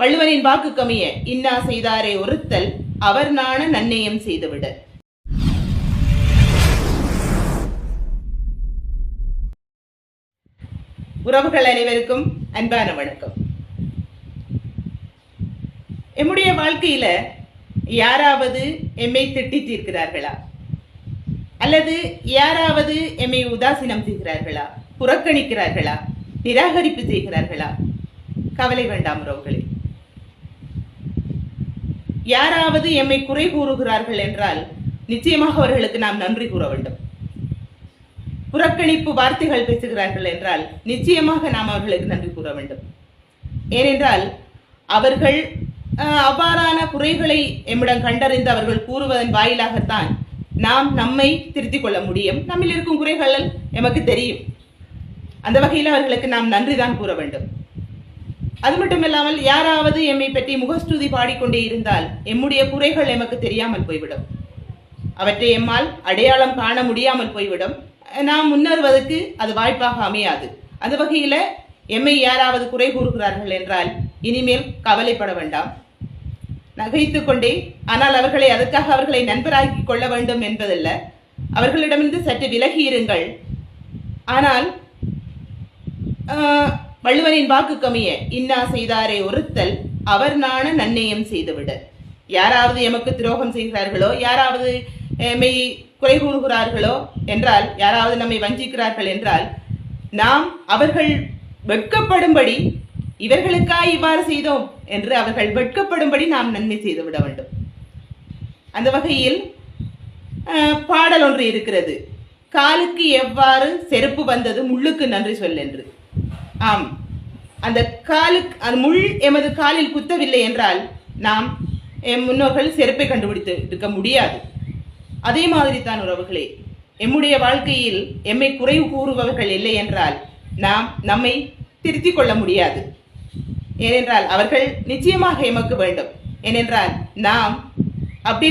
வள்ளுவனின் வாக்கு கமிய இன்னா செய்தாரே ஒருத்தல் அவர் நாண நன்னயம் செய்துவிட. உறவுகள் அனைவருக்கும் அன்பான வணக்கம். எம்முடைய வாழ்க்கையில யாராவது எம்மை திட்டி தீர்க்கிறார்களா? அல்லது யாராவது எம்மை உதாசீனம் செய்கிறார்களா? புறக்கணிக்கிறார்களா? நிராகரிப்பு செய்கிறார்களா? கவலை வேண்டாம் உறவுகளே. யாராவது எம்மை குறை கூறுகிறார்கள் என்றால் நிச்சயமாக அவர்களுக்கு நாம் நன்றி கூற வேண்டும். புறக்கணிப்பு வார்த்தைகள் பேசுகிறார்கள் என்றால் நிச்சயமாக நாம் அவர்களுக்கு நன்றி கூற வேண்டும். ஏனென்றால் அவர்கள் அவ்வாறான குறைகளை எம்மிடம் கண்டறிந்து அவர்கள் கூறுவதன் வாயிலாகத்தான் நாம் நம்மை திருத்திக் கொள்ள முடியும். நம்மில் இருக்கும் குறைகள் எமக்கு தெரியும். அந்த வகையில் அவர்களுக்கு நாம் நன்றி தான் கூற வேண்டும். அது மட்டும் இல்லாமல் யாராவது எம்மை பற்றி முகஸ்துதி பாடிக்கொண்டே இருந்தால் எம்முடைய குறைகள் எமக்கு தெரியாமல் போய்விடும். அவற்றை எம்மால் அடையாளம் காண முடியாமல் போய்விடும். நாம் முன்னேறுவதற்கு அது வாய்ப்பாக அமையாது. அந்த வகையில் எம்மை யாராவது குறை கூறுகிறார்கள் என்றால் இனிமேல் கவலைப்பட வேண்டாம். நகைத்து கொண்டே ஆனால் அவர்களை அதற்காக அவர்களை நண்பராக்கி கொள்ள வேண்டும் என்பதல்ல. அவர்களிடமிருந்து சற்று விலகி இருங்கள். ஆனால் வள்ளுவனின் வாக்கு கமிய இன்னா செய்தாரே ஒருத்தல் அவர் நாண நன்னயம் செய்துவிட. யாராவது எமக்கு துரோகம் செய்கிறார்களோ யாராவது மெய் குறை கூறுகிறார்களோ என்றால் யாராவது நம்மை வஞ்சிக்கிறார்கள் என்றால் நாம் அவர்கள் வெட்கப்படும்படி இவர்களுக்காய் இவ்வாறு செய்தோம் என்று அவர்கள் வெட்கப்படும்படி நாம் நன்மை செய்துவிட வேண்டும். அந்த வகையில் பாடல் ஒன்று இருக்கிறது. காலுக்கு எவ்வாறு செருப்பு வந்தது முள்ளுக்கு நன்றி சொல் என்று. ஆம். அந்த காலுக்கு அந்த முள் எமது காலில் குத்தவில்லை என்றால் நாம் எம் முன்னோர்கள் செருப்பை கண்டுபிடித்து இருக்க முடியாது. அதே மாதிரி தான் உறவுகளே. எம்முடைய வாழ்க்கையில் எம்மை குறைவு கூறுபவர்கள் இல்லை என்றால் நாம் நம்மை திருத்திக் கொள்ள முடியாது. ஏனென்றால் அவர்கள் நிச்சயமாக எமக்கு வேண்டும். ஏனென்றால் நாம் அப்படி